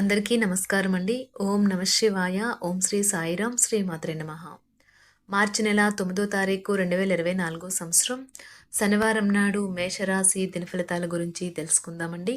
అందరికీ నమస్కారం అండి. ఓం నమ శివాయ. ఓం శ్రీ సాయిరాం. శ్రీ మాత్రే నమ. మార్చి నెల తొమ్మిదో తారీఖు రెండు వేల ఇరవై నాలుగో సంవత్సరం. శనివారం నాడు మేషరాశి దినఫలితాల గురించి తెలుసుకుందామండి.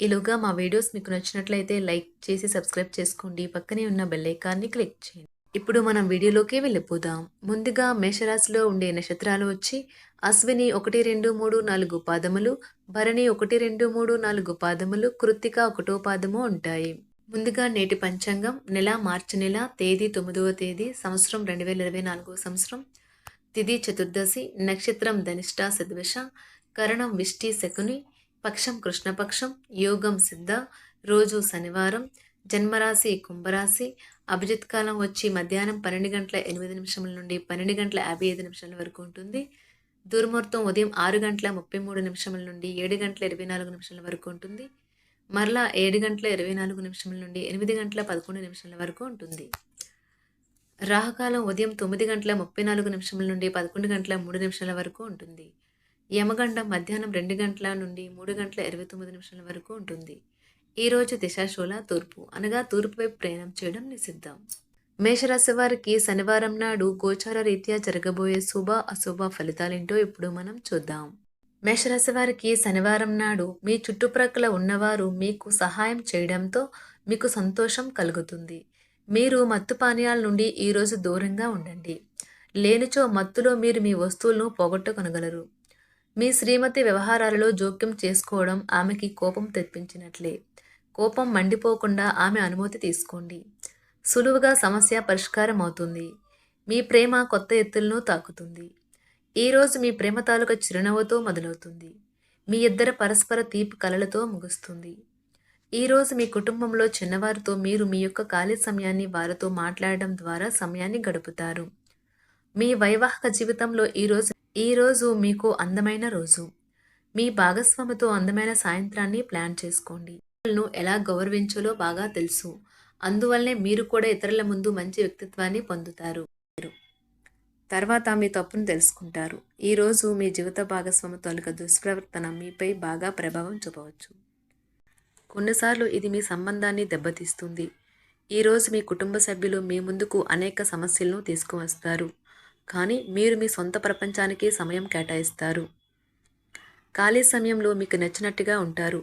ఈలోగా మా వీడియోస్ మీకు నచ్చినట్లయితే లైక్ చేసి సబ్స్క్రైబ్ చేసుకోండి. పక్కనే ఉన్న బెల్ ఐకాన్ని క్లిక్ చేయండి. ఇప్పుడు మనం వీడియోలోకి వెళ్ళిపోదాం. ముందుగా మేషరాశిలో ఉండే నక్షత్రాలు వచ్చి అశ్విని ఒకటి రెండు మూడు నాలుగు పాదములు భరణి ఒకటి రెండు మూడు నాలుగు పాదములు కృత్తిక ఒకటో పాదము ఉంటాయి. ముందుగా నేటి పంచాంగం నెల మార్చి నెల తేదీ తొమ్మిదవ తేదీ సంవత్సరం రెండు వేల ఇరవై నాలుగో సంవత్సరం తిథి చతుర్దశి నక్షత్రం ధనిష్ట సద్వశ కరణం విష్టి శకుని పక్షం కృష్ణపక్షం యోగం సిద్ధ రోజు శనివారం జన్మరాశి కుంభరాశి అభిజిత్ కాలం వచ్చి మధ్యాహ్నం పన్నెండు గంటల ఎనిమిది నిమిషముల నుండి పన్నెండు గంటల యాభై ఐదు నిమిషాల వరకు ఉంటుంది. దుర్ముహూర్తం ఉదయం ఆరు గంటల ముప్పై మూడు నిమిషముల నుండి ఏడు గంటల ఇరవై నాలుగు నిమిషాల వరకు ఉంటుంది. మరలా ఏడు గంటల ఇరవై నాలుగు నిమిషముల నుండి ఎనిమిది గంటల పదకొండు నిమిషాల వరకు ఉంటుంది. రాహకాలం ఉదయం తొమ్మిది గంటల ముప్పై నాలుగు నిమిషముల నుండి పదకొండు గంటల మూడు నిమిషాల వరకు ఉంటుంది. యమగండం మధ్యాహ్నం రెండు గంటల నుండి మూడు గంటల ఇరవై తొమ్మిది నిమిషాల వరకు ఉంటుంది. ఈరోజు దిశాశూల తూర్పు. అనగా తూర్పు వైపు ప్రయాణం చేయడం నిషిద్ధం. మేషరాశి వారికి శనివారం నాడు గోచార రీత్యా జరగబోయే శుభ అశుభ ఫలితాలేంటో ఇప్పుడు మనం చూద్దాం. మేషరాశి వారికి శనివారం నాడు మీ చుట్టుప్రక్కల ఉన్నవారు మీకు సహాయం చేయడంతో మీకు సంతోషం కలుగుతుంది. మీరు మత్తు పానీయాల నుండి ఈరోజు దూరంగా ఉండండి. లేనిచో మత్తులో మీరు మీ వస్తువులను పోగొట్టుకొనగలరు. మీ శ్రీమతి వ్యవహారాలలో జోక్యం చేసుకోవడం ఆమెకి కోపం తెప్పించినట్లే. కోపం మండిపోకుండా ఆమె అనుమతి తీసుకోండి. సులువుగా సమస్య పరిష్కారం అవుతుంది మీ ప్రేమ కొత్త ఎత్తులను తాకుతుంది. ఈరోజు మీ ప్రేమ తాలూకా చిరునవ్వుతో మొదలవుతుంది. మీ ఇద్దరు పరస్పర తీపి కలలతో ముగుస్తుంది. ఈరోజు మీ కుటుంబంలో చిన్నవారితో మీరు మీ యొక్క ఖాళీ సమయాన్ని వారితో మాట్లాడడం ద్వారా సమయాన్ని గడుపుతారు. మీ వైవాహిక జీవితంలో ఈరోజు ఈరోజు మీకు అందమైన రోజు. మీ భాగస్వామితో అందమైన సాయంత్రాన్ని ప్లాన్ చేసుకోండి. ఇతరులను ఎలా గౌరవించాలో బాగా తెలుసు. అందువల్లనే మీరు కూడా ఇతరుల ముందు మంచి వ్యక్తిత్వాన్ని పొందుతారు. తర్వాత మీ తప్పును తెలుసుకుంటారు. ఈరోజు మీ జీవిత భాగస్వామి తొలగ దుష్ప్రవర్తన మీపై బాగా ప్రభావం చూపవచ్చు. కొన్నిసార్లు ఇది మీ సంబంధాన్ని దెబ్బతీస్తుంది. ఈరోజు మీ కుటుంబ సభ్యులు మీ ముందుకు అనేక సమస్యలను తీసుకువస్తారు. కానీ మీరు మీ సొంత ప్రపంచానికి సమయం కేటాయిస్తారు. ఖాళీ సమయంలో మీకు నచ్చినట్టుగా ఉంటారు.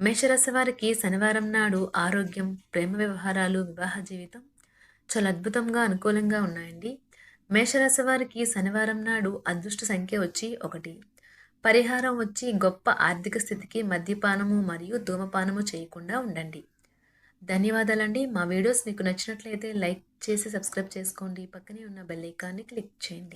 మేషరాశి వారికి శనివారం నాడు ఆరోగ్యం ప్రేమ వ్యవహారాలు వివాహ జీవితం చాలా అద్భుతంగా అనుకూలంగా ఉన్నాయండి. మేషరాశి వారికి శనివారం నాడు అదృష్ట సంఖ్య వచ్చి ఒకటి. పరిహారం వచ్చి గొప్ప ఆర్థిక స్థితికి మద్యపానము మరియు ధూమపానము చేయకుండా ఉండండి. ధన్యవాదాలండి. మా వీడియోస్ మీకు నచ్చినట్లయితే లైక్ చేసి సబ్స్క్రైబ్ చేసుకోండి. పక్కనే ఉన్న బెల్ ఐకాన్ని క్లిక్ చేయండి.